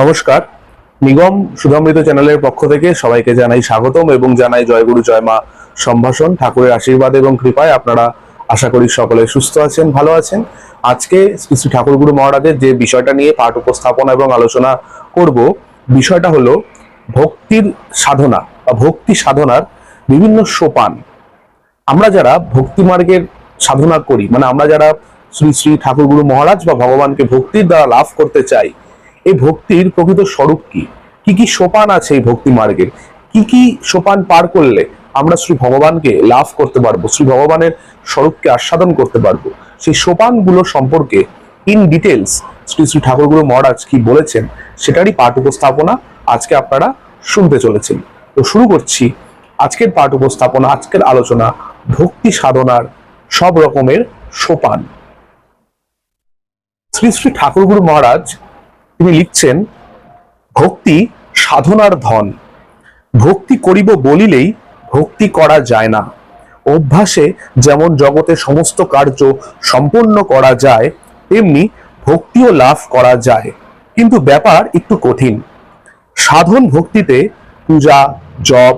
নমস্কার। নিগম সুধামৃত চ্যানেলের পক্ষ থেকে সবাইকে জানাই স্বাগতম এবং জানাই জয়গুরু জয়মা সম্ভাষণ। ঠাকুরের আশীর্বাদ এবং কৃপায় আপনারা আশা করি সকলে সুস্থ আছেন, ভালো আছেন। আজকে শ্রী ঠাকুরগুরু মহারাজের যে বিষয়টা নিয়ে পাঠ উপস্থাপনা এবং আলোচনা করব, বিষয়টা হলো ভক্তির সাধনা বা ভক্তি সাধনার বিভিন্ন সোপান। আমরা যারা ভক্তি মার্গের সাধনা করি মানে আমরা যারা শ্রী শ্রী ঠাকুরগুরু মহারাজ বা ভগবানকে ভক্তির দ্বারা লাভ করতে চাই এই ভক্তির প্রকৃত স্বরূপ কি? কি কি সোপান আছে এই ভক্তি মার্গের? কি কি সোপান পার করলে আমরা শ্রী ভগবানকে লাভ করতে পারব, শ্রী ভগবানের স্বরূপকে আস্বাদন করতে পারব? সেই সোপানগুলো সম্পর্কে ইন ডিটেলস শ্রী শ্রী ঠাকুরগুরু মহারাজ কি বলেছেন, সেটারই পাঠ উপস্থাপনা আজকে আপনারা শুনতে চলেছেন। তো শুরু করছি আজকের পাঠ উপস্থাপনা, আজকের আলোচনা ভক্তি সাধনার সব রকমের সোপান। শ্রী শ্রী ঠাকুরগুরু মহারাজ তিনি লিখছেন, ভক্তি সাধনার ধন। ভক্তি করিব বলিলেই ভক্তি করা যায় না। অভ্যাসে যেমন জগতে সমস্ত কার্য সম্পন্ন করা যায়, তেমনি ভক্তিও লাভ করা যায়। কিন্তু ব্যাপার একটু কঠিন। সাধন ভক্তিতে পূজা, জপ,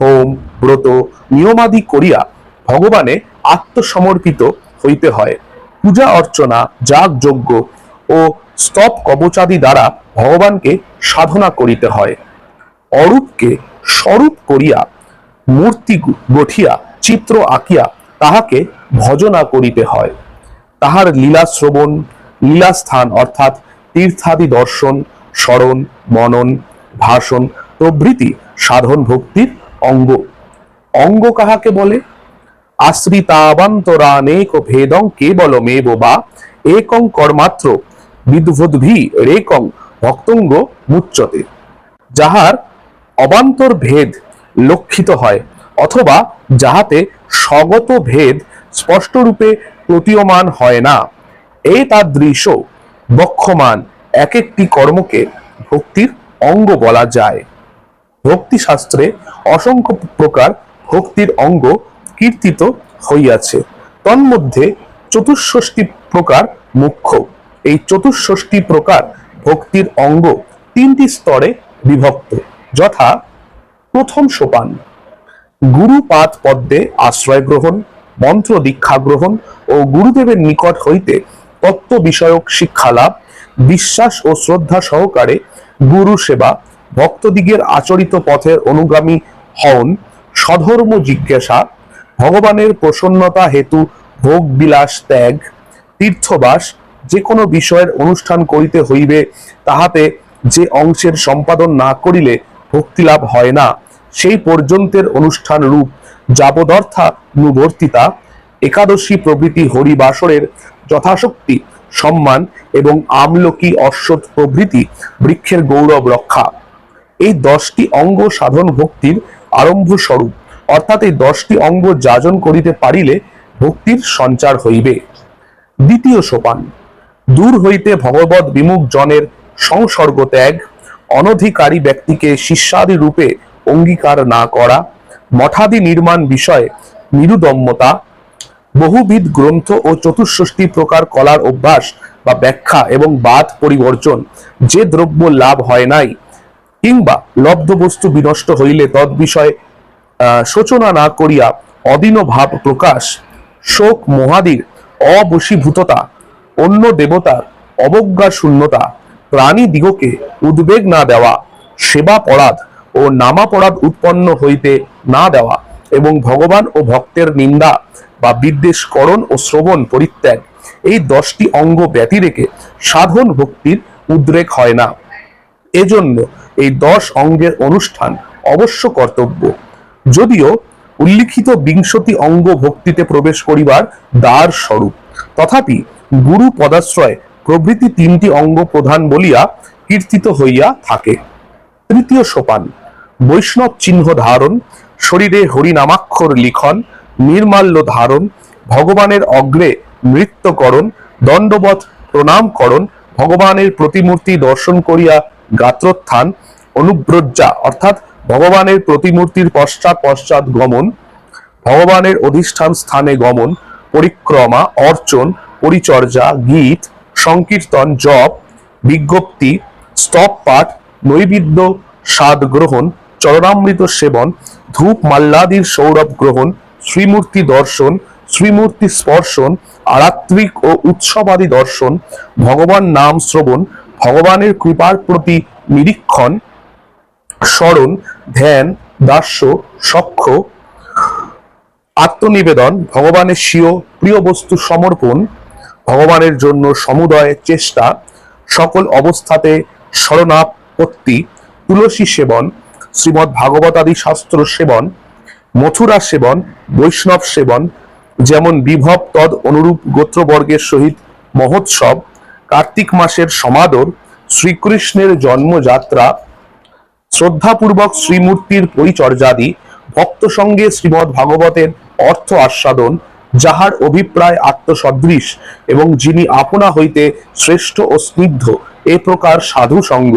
হোম, ব্রত, নিয়মাদি করিয়া ভগবানে আত্মসমর্পিত হইতে হয়। পূজা অর্চনা যাগ যজ্ঞ ও স্তব কবচাদি দ্বারা ভগবানকে সাধনা করিতে হয়। অরূপকে স্বরূপ করিয়া, মূর্তি গঠিয়া, চিত্র আঁকিয়া তাহাকে ভজনা করিতে হয়। তাহার লীলা শ্রবণ লীলাস্থান অর্থাৎ তীর্থাদি দর্শন, স্মরণ, মনন, ভাষণ প্রভৃতি সাধন ভক্তির অঙ্গ। অঙ্গ কাহাকে বলে? আশ্রিতাবান্তরানেক ভেদং কেবলমেব বা একং কর্মাত্র বিদ্ভুদ্ভি রেকং ভক্তঙ্গ মুচ্যতে যাহার অবান্তর ভেদ লক্ষিত হয়, অথবা যাহাতে স্বগত ভেদ স্পষ্টরূপে প্রতীয়মান হয় না এই তাদৃশ বক্ষমান এক একটি কর্মকে ভক্তির অঙ্গ বলা যায়। ভক্তি শাস্ত্রে অসংখ্য প্রকার ভক্তির অঙ্গ কীর্তিত হইয়াছে। তন্মধ্যে চতুষ্ষষ্টি প্রকার মুখ্য। এই চতুষ্ষষ্টি প্রকার ভক্তির অঙ্গ তিনটি স্তরে বিভক্ত, যথা প্রথম সোপান, গুরুপাদ পদ্মে আশ্রয় গ্রহণ, মন্ত্র দীক্ষা গ্রহণ ও গুরুদেবের নিকট হইতে তত্ত্ব বিষয়ক শিক্ষা লাভ, বিশ্বাস ও শ্রদ্ধা সহকারে গুরু সেবা, ভক্তদিগের আচরিত পথের অনুগামী হন সধর্ম জিজ্ঞাসা, ভগবানের প্রসন্নতা হেতু ভোগ বিলাস ত্যাগ, তীর্থবাস যে কোনো বিষয়ের অনুষ্ঠান করিতে হইবে, তাহাতে যে অংশের সম্পাদন না করিলে ভক্তিলাভ হয় না। সেই পর্যন্তের অনুষ্ঠান রূপ যাবদর্থা নুবর্তিতা, একাদশী প্রভৃতি হরিবাসরের যথাশক্তি, সম্মান এবং আমলকি অশ্বত প্রভৃতি বৃক্ষের গৌরব রক্ষা। এই দশটি অঙ্গ সাধন ভক্তির আরম্ভ স্বরূপ, অর্থাৎ এই দশটি অঙ্গ যাজন করিতে পারিলে ভক্তির সঞ্চার হইবে। দ্বিতীয় সোপান দূর হইতে ভগবত বিমুখ জনের সংসর্গ ত্যাগ, অনধিকারী ব্যক্তিকে শিষ্যাদি রূপে অঙ্গীকার না করা, মঠাদি নির্মাণ বিষয়ে নিরুদম্যতা, বহুবিধ গ্রন্থ ও চতুষ্ষষ্টি প্রকার কলার অভ্যাস বা ব্যাখ্যা এবং বাদ পরিবর্জন যে দ্রব্য লাভ হয় নাই, কিংবা লব্ধ বস্তু বিনষ্ট হইলে তদ বিষয়ে শোচনা না করিয়া অদিন ভাব প্রকাশ, শোক মহাদির অবশীভূততা অন্য দেবতার অবজ্ঞা শূন্যতা প্রাণী দিগকে উদ্বেগ না দেওয়া, সেবা পরাধ ও নামাপরাধ উৎপন্ন হইতে না দেওয়া এবং ভগবান ও ভক্তের নিন্দা বা বিদ্বেষকরণ ও শ্রবণ পরিত্যাগ, এই দশটি অঙ্গ ব্যতি রেখে সাধন ভক্তির উদ্রেক হয় না। এজন্য এই দশ অঙ্গের অনুষ্ঠান অবশ্য কর্তব্য। যদিও উল্লিখিত বিংশতি অঙ্গ ভক্তিতে প্রবেশ করিবার দ্বার স্বরূপ, তথাপি গুরু পদাশ্রয় প্রভৃতি তিনটি অঙ্গ প্রধান বলিয়া কীর্তিত হইয়া থাকে। তৃতীয় সোপান, বৈষ্ণব চিহ্ন ধারণ, শরীরে হরিনামাক্ষর লিখন, নির্মাল্য ধারণ, ভগবানের অগ্রে নৃত্যকরণ, দণ্ডবৎ প্রণামকরণ, ভগবানের প্রতিমূর্তি দর্শন করিয়া গাত্রোত্থান, অনুব্রজ্জা অর্থাৎ ভগবানের প্রতিমূর্তির পশ্চাৎ পশ্চাৎ গমন, ভগবানের অধিষ্ঠান স্থানে গমন, পরিক্রমা, অর্চন পরিচর্যা, গীত, সংকীর্তন, জপ, বিজ্ঞপ্তি, স্তব পাঠ, নৈবেদ্য স্বাদ গ্রহণ, চরণামৃত সেবন, ধূপ মাল্লাদির সৌরভ গ্রহণ, শ্রীমূর্তি দর্শন, শ্রীমূর্তি স্পর্শন আরাত্রিক ও উৎসবাদি দর্শন, ভগবান নাম শ্রবণ, ভগবানের কৃপার প্রতি নিরীক্ষণ, স্মরণ, ধ্যান, দাস্য, সখ্য, আত্মনিবেদন, ভগবানের স্বীয় প্রিয় বস্তু সমর্পণ ভগবানের জন্য সমুদয় চেষ্টা, সকল অবস্থাতে শরণাপত্তি, তুলসী সেবন শ্রীমৎ ভাগবতাদি শাস্ত্র সেবন, মথুরা সেবন, বৈষ্ণব সেবন, যেমন বিভব তদ অনুরূপ গোত্রবর্গের সহিত মহোৎসব, কার্তিক মাসের সমাদর, শ্রীকৃষ্ণের জন্মযাত্রা, শ্রদ্ধাপূর্বক শ্রীমূর্তির পরিচর্যাদি ভক্ত সঙ্গে শ্রীমৎ ভাগবতের অর্থ আস্বাদন যাহার অভিপ্রায় আত্মসদৃশ এবং যিনি আপনা হইতে শ্রেষ্ঠ ও স্নিগ্ধ, এ প্রকার সাধু সঙ্গ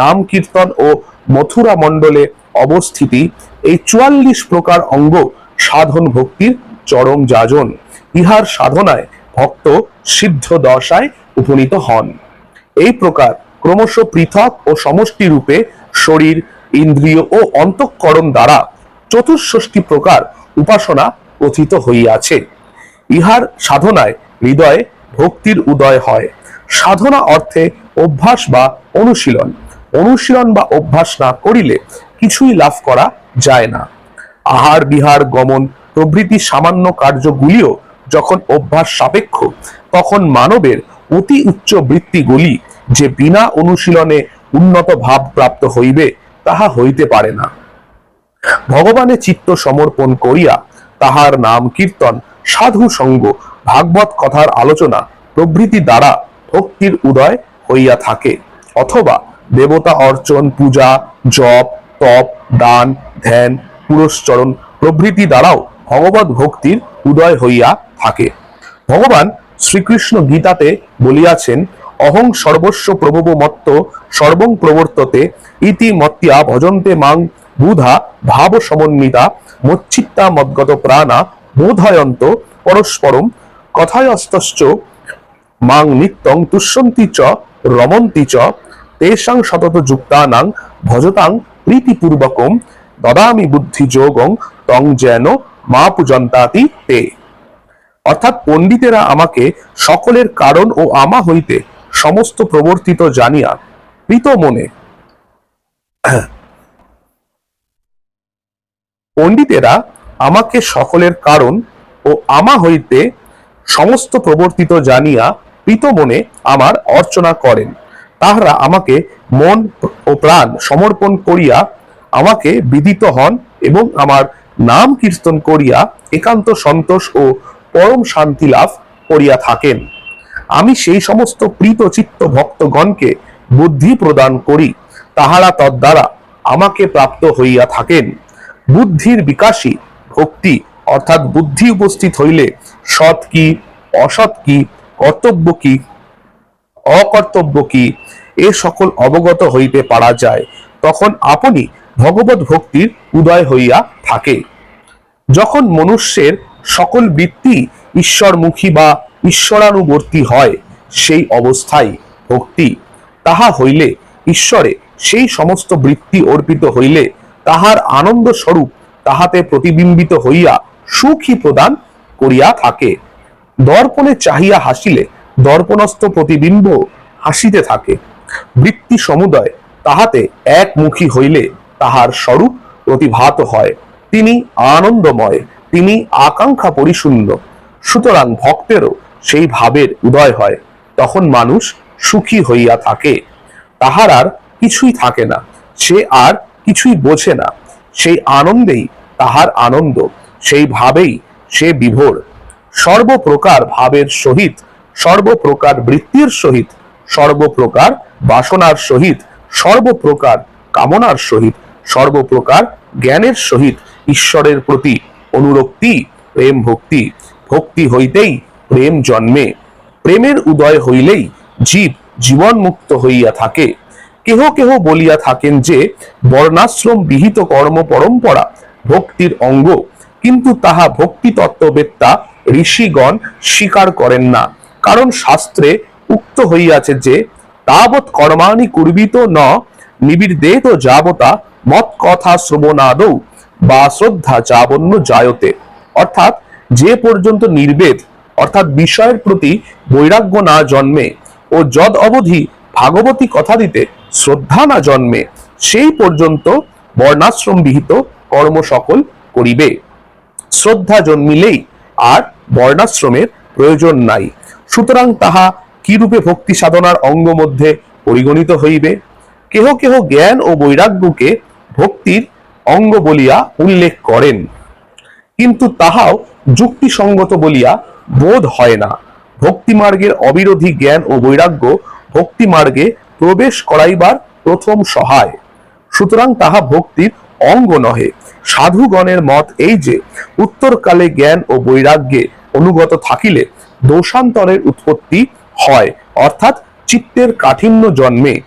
নাম কীর্তন ও মথুরা মণ্ডলে অবস্থিতি, এই চুয়াল্লিশ প্রকার অঙ্গ সাধন ভক্তির চরম যাজন। ইহার সাধনায় ভক্ত সিদ্ধ দশায় উপনীত হন। এই প্রকার ক্রমশ পৃথক ও সমষ্টি রূপে শরীর, ইন্দ্রিয় ও অন্তঃকরণ দ্বারা চতুষ্ষষ্টি প্রকার উপাসনা কথিত হইয়াছে। ইহার সাধনায় হৃদয়ে ভক্তির উদয় হয়। সাধনা অর্থে অভ্যাস বা অনুশীলন। অনুশীলন বা অভ্যাস না করিলে কিছুই লাভ করা যায় না। আহার বিহার গমন প্রভৃতি সামান্য কার্যগুলিও যখন অভ্যাস সাপেক্ষ, তখন মানবের অতি উচ্চ বৃত্তিগুলি যে বিনা অনুশীলনে উন্নত ভাব প্রাপ্ত হইবে, তাহা হইতে পারে না। ভগবানে চিত্ত সমর্পণ করিয়া তাহার নাম কীর্তন, সাধু সঙ্গ, ভাগবত কথার আলোচনা, প্রভৃতি দ্বারা ভক্তির উদয় হইয়া থাকে। অথবা দেবতা অর্চন, পূজা, জপ, তপ, দান, ধ্যান পুরস্চরণ প্রভৃতি দ্বারাও ভগবত ভক্তির উদয় হইয়া থাকে। ভগবান শ্রীকৃষ্ণ গীতাতে বলিয়াছেন, অহং সর্বস্ব প্রভব মত্ত, সর্বং প্রবর্ততে, ইতি মত্তিয়া ভজন্তে মাং বুধা ভাব সমন্বিতা মচ্ছিত্তা মদ্গত প্রাণা বোধয়ন্ত পরস্পরম কথায়স্তশ্চ মাং নিত্যং তুষ্যন্তি চ রমন্তি চ তেষাং সতত যুক্তানাং ভজতাং প্রীতিপূর্বকম দদামি বুদ্ধি যোগং তং যেন মা পূজন্তাতি তে। অর্থাৎ পণ্ডিতেরা আমাকে সকলের কারণ ও আমা হইতে সমস্ত প্রবর্তিত জানিয়া প্রীত মনে পণ্ডিতেরা আমাকে সকলের কারণ ও আমা হইতে সমস্ত প্রবর্তিত জানিয়া প্রীত মনে আমার অর্চনা করেন। তাহারা আমাকে মন ও প্রাণ সমর্পণ করিয়া আমাকে বিদিত হন এবং আমার নাম কীর্তন করিয়া একান্ত সন্তোষ ও পরম শান্তি লাভ করিয়া থাকেন। আমি সেই সমস্ত প্রীত চিত্ত ভক্তগণকে বুদ্ধি প্রদান করি, তাহারা তদ্বারা আমাকে প্রাপ্ত হইয়া থাকেন। বুদ্ধির বিকাশী ভক্তি। অর্থাৎ বুদ্ধি উপস্থিত হইলে সৎ কি, অসৎ কি, কর্তব্য কি, অকর্তব্য কি, এ সকল অবগত হইতে পারা যায়। তখন আপনি ভগবত ভক্তির উদয় হইয়া থাকে। যখন মনুষ্যের সকল বৃত্তি ঈশ্বরমুখী বা ঈশ্বরানুবর্তী হয়, সেই অবস্থায় ভক্তি। তাহা হইলে ঈশ্বরে সেই সমস্ত বৃত্তি অর্পিত হইলে তাহার আনন্দ স্বরূপ তাহাতে প্রতিবিম্বিত হইয়া সুখী প্রদান করিয়া থাকে। দর্পণে চাহিয়া হাসিলে দর্পণস্থ প্রতিবিম্ব হাসিতে থাকে। বৃত্তি সমুদয় তাহাতে একমুখী হইলে তাহার স্বরূপ প্রতিভাত হয়। তিনি আনন্দময়, তিনি আকাঙ্ক্ষা পরিশূন্য। সুতরাং ভক্তেরও সেই ভাবের উদয় হয়। তখন মানুষ সুখী হইয়া থাকে। তাহার আর কিছুই থাকে না। সে আর কিছুই বোঝে না। সেই আনন্দেই তাহার আনন্দ, সেই ভাবেই সে বিভোর। সর্বপ্রকার ভাবের সহিত, সর্বপ্রকার বৃত্তির সহিত, সর্বপ্রকার বাসনার সহিত, সর্বপ্রকার কামনার সহিত, সর্বপ্রকার জ্ঞানের সহিত ঈশ্বরের প্রতি অনুরক্তি, প্রেম ভক্তি ভক্তি হইতেই প্রেম জন্মে। প্রেমের উদয় হইলেই জীব জীবন মুক্ত হইয়া থাকে। কেহ কেহ বলিয়া থাকেন যে, বর্ণাশ্রম বিহিত কর্ম পরম্পরা ভক্তির অঙ্গ। কিন্তু তাহা ভক্তি তত্ত্ববেত্তা ঋষিগণ স্বীকার করেন না। কারণ শাস্ত্রে উক্ত হইয়াছে যে, তাবৎ কর্মাণি কুর্বিত ন নিবির্দেত যাবতা মত কথা শ্রবণাদৌ বা শ্রদ্ধা যাবন্য জায়তে অর্থাৎ যে পর্যন্ত নির্বেদ, অর্থাৎ বিষয়ের প্রতি বৈরাগ্য না জন্মে ও যদ অবধি ভাগবতী কথা দিতে শ্রদ্ধা না জন্মে, সেই পর্যন্ত বর্ণাশ্রম বিহিত কর্ম সকল করিবে। শ্রদ্ধা জন্মিলেই আর বর্ণাশ্রমের প্রয়োজন নাই। সুতরাং তাহা কিরূপে ভক্তি সাধনার অঙ্গ মধ্যে পরিগণিত হইবে? কেহ কেহ জ্ঞান ও বৈরাগ্যকে ভক্তির অঙ্গ বলিয়া উল্লেখ করেন, কিন্তু তাহাও যুক্তিসঙ্গত বলিয়া বোধ হয় না। ভক্তিমার্গের অবিরোধী জ্ঞান ও বৈরাগ্য ভক্তি মার্গে প্রবেশ করাইবার প্রথম সহায়। সুতরাং তাহা ভক্তির অঙ্গ নহে। সাধুগণের মত এই যে, উত্তরকালে জ্ঞান ও বৈরাগ্যে অনুগত থাকিলে দোষান্তরের উৎপত্তি হয়, অর্থাৎ চিত্তের কাঠিন্য জন্মে।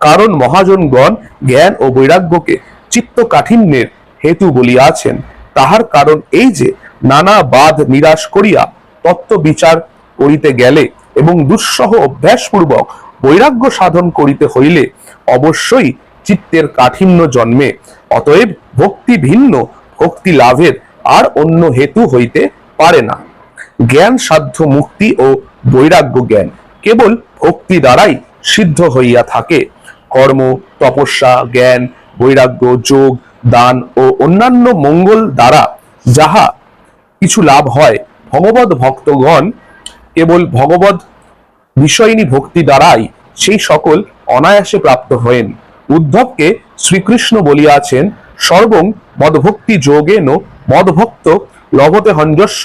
কারণ মহাজনগণ জ্ঞান ও বৈরাগ্যকে চিত্ত কাঠিন্যের হেতু বলিয়াছেন। তাহার কারণ এই যে, নানা বাদ নিরাশ করিয়া তত্ত্ব বিচার করিতে গেলে এবং দুঃসহ অভ্যাসপূর্বক বৈরাগ্য সাধন করিতে হইলে অবশ্যই চিত্তের কাঠিন্য জন্মে। অতএব ভক্তি ভিন্ন, ভক্তি লাভের আর অন্য হেতু হইতে পারে না। জ্ঞান সাধ্য মুক্তি ও বৈরাগ্য জ্ঞান কেবল ভক্তি দ্বারাই সিদ্ধ হইয়া থাকে। কর্ম, তপস্যা, জ্ঞান, বৈরাগ্য, যোগ, দান ও অন্যান্য মঙ্গল দ্বারা যাহা কিছু লাভ হয় ভগবত ভক্তগণ কেবল ভগবত বিষয়িনী ভক্তি দ্বারাই সেই সকল অনায়াসে প্রাপ্ত হয়েন। উদ্ধবকে শ্রীকৃষ্ণ বলিয়াছেন, সর্বং মদভক্তি যোগেন মদভক্ত লভতে হঞ্জস্য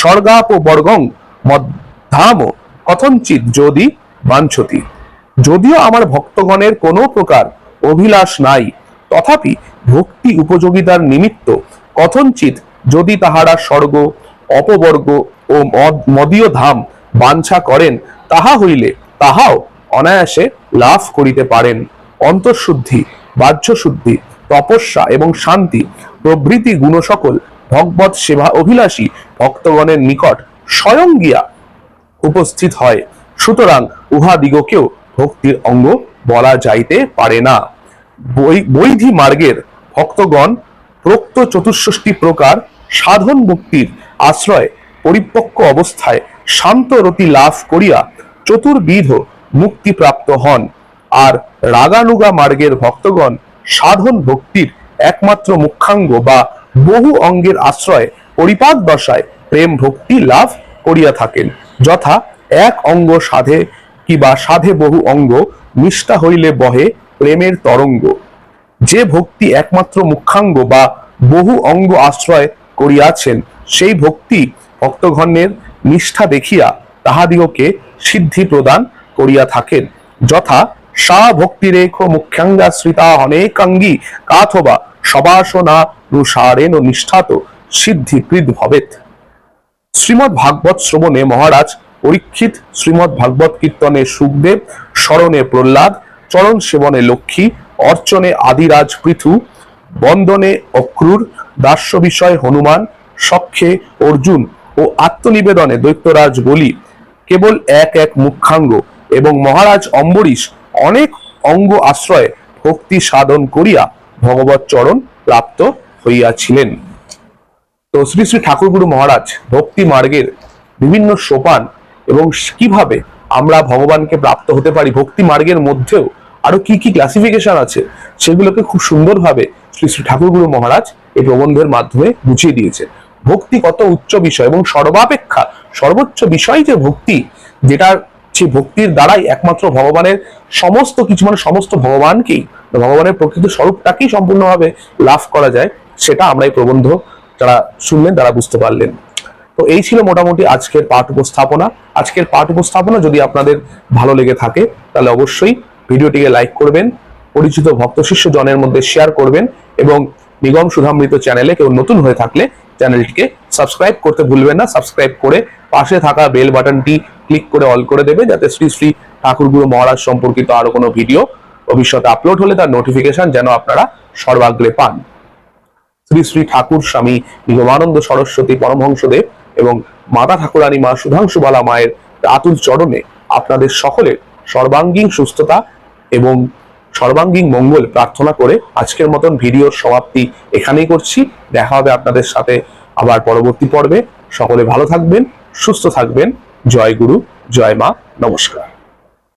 স্বর্গাপ বর্গং মধ্যাম কথঞ্চিত যদি বাঞ্ছতি। যদিও আমার ভক্তগণের কোনো প্রকার অভিলাষ নাই, তথাপি ভক্তি উপযোগিতার নিমিত্ত কথঞ্চিত যদি তাহারা স্বর্গ, অপবর্গ ও মদ, মদীয় ধাম বাঞ্ছা করেন তাহা হইলে তাহাও অনায়াসে লাভ করিতে পারেন। অন্তঃশুদ্ধি বাহ্য শুদ্ধি তপস্যা এবং শান্তি, প্রভৃতি গুণ সকল ভগবত সেবা অভিলাষী ভক্তগণের নিকট স্বয়ং গিয়া উপস্থিত হয়। সুতরাং উহাদিগকেও ভক্তির অঙ্গ বলা যাইতে পারে না। বৈধি মার্গের ভক্তগণ প্রোক্ত চতুষ্ষষ্টি প্রকার সাধন মুক্তির আশ্রয় পরিপক্ক অবস্থায় শান্ত রতি লাভ করিয়া চতুর্বিধ মুক্তিপ্রাপ্ত হন। আর রাগানুগা মার্গের ভক্তগণ সাধন ভক্তির একমাত্র মুখ্যাঙ্গ বা বহু অঙ্গের আশ্রয় পরিপাক দশায় প্রেম ভক্তি লাভ করিয়া থাকেন। যথা এক অঙ্গ সাধে কিবা সাধে বহু অঙ্গ, নিষ্ঠা হইলে বহে প্রেমের তরঙ্গ। যে ভক্তি একমাত্র মুখ্যাঙ্গ বা বহু অঙ্গ আশ্রয় করিয়াছেন, সেই ভক্তি ভক্তগণের নিষ্ঠা দেখিয়া তাহাদিগকে সিদ্ধি প্রদান করিয়া থাকেন। যথা সা ভক্তিরেখ মুখ্যাঙ্গাশ্রিতা অনেকাঙ্গী কাথবা সবাসনা রুষারেণ নিষ্ঠাত সিদ্ধিকৃত ভবেত শ্রীমৎ ভাগবত শ্রবণে মহারাজ পরীক্ষিত শ্রীমৎ ভাগবত কীর্তনে সুখদেব স্মরণে প্রহ্লাদ, চরণ সেবনে লক্ষ্মী, অর্চনে আদিরাজ পৃথু, বন্দনে অক্রুর দাস্য বিষয় হনুমান সখ্যে অর্জুন ও আত্মনিবেদনে দৈত্যরাজ বলি, কেবল এক এক মুখ্যাঙ্গ এবং মহারাজ অম্বরীশ অনেক অঙ্গ আশ্রয়ে ভক্তি সাধন করিয়া ভগবত চরণ প্রাপ্ত হইয়াছিলেন। তো শ্রী শ্রী ঠাকুরগুরু মহারাজ ভক্তি মার্গের বিভিন্ন সোপান এবং কীভাবে আমরা ভগবানকে প্রাপ্ত হতে পারি, ভক্তি মার্গের মধ্যেও আরও কি কি ক্লাসিফিকেশন আছে, সেগুলোকে খুব সুন্দরভাবে শ্রী শ্রী ঠাকুরগুরু মহারাজ এই প্রবন্ধের মাধ্যমে বুঝিয়ে দিয়েছে ভক্তি কত উচ্চ বিষয় এবং সর্বাপেক্ষা সর্বোচ্চ বিষয় যে ভক্তি যেটা সেই ভক্তির দ্বারাই একমাত্র ভগবানের সমস্ত কিছু মানে সমস্ত ভগবানকেই ভগবানের প্রকৃত স্বরূপটাকেই সম্পূর্ণভাবে লাভ করা যায়, সেটা আমরা এই প্রবন্ধ যারা শুনলেন তারা বুঝতে পারলেন। তো এই ছিল মোটামুটি আজকের পাঠ উপস্থাপনা। আজকের পাঠ উপস্থাপনা যদি আপনাদের ভালো লেগে থাকে, তাহলে অবশ্যই ভিডিওটিকে লাইক করবেন, পরিচিত ভক্ত শিষ্য জনের মধ্যে শেয়ার করবেন এবং নিগম সুধামৃত চ্যানেলে কেউ নতুন হয়ে থাকলে চ্যানেলটিকে সাবস্ক্রাইব করতে ভুলবেন না। সাবস্ক্রাইব করে পাশে থাকা বেল বাটনটি ক্লিক করে অল করে দেবে, যাতে শ্রী শ্রী ঠাকুরগুরু মহারাজ সম্পর্কিত আরও কোনো ভিডিও ভবিষ্যতে আপলোড হলে তার নোটিফিকেশন যেন আপনারা সর্বাগ্রে পান। শ্রী শ্রী ঠাকুর স্বামী নিগমানন্দ সরস্বতী পরমহংসদেব এবং মাতা ঠাকুরানী মা সুধাংশু বালা মায়ের আতুল চরণে আপনাদের সকলের সর্বাঙ্গীন সুস্থতা এবং সর্বাঙ্গীন মঙ্গল প্রার্থনা করে আজকের মতন ভিডিওর সমাপ্তি এখানেই করছি। দেখা হবে আপনাদের সাথে আবার পরবর্তী পর্বে। সকলে ভালো থাকবেন, সুস্থ থাকবেন। জয় গুরু, জয় মা, নমস্কার।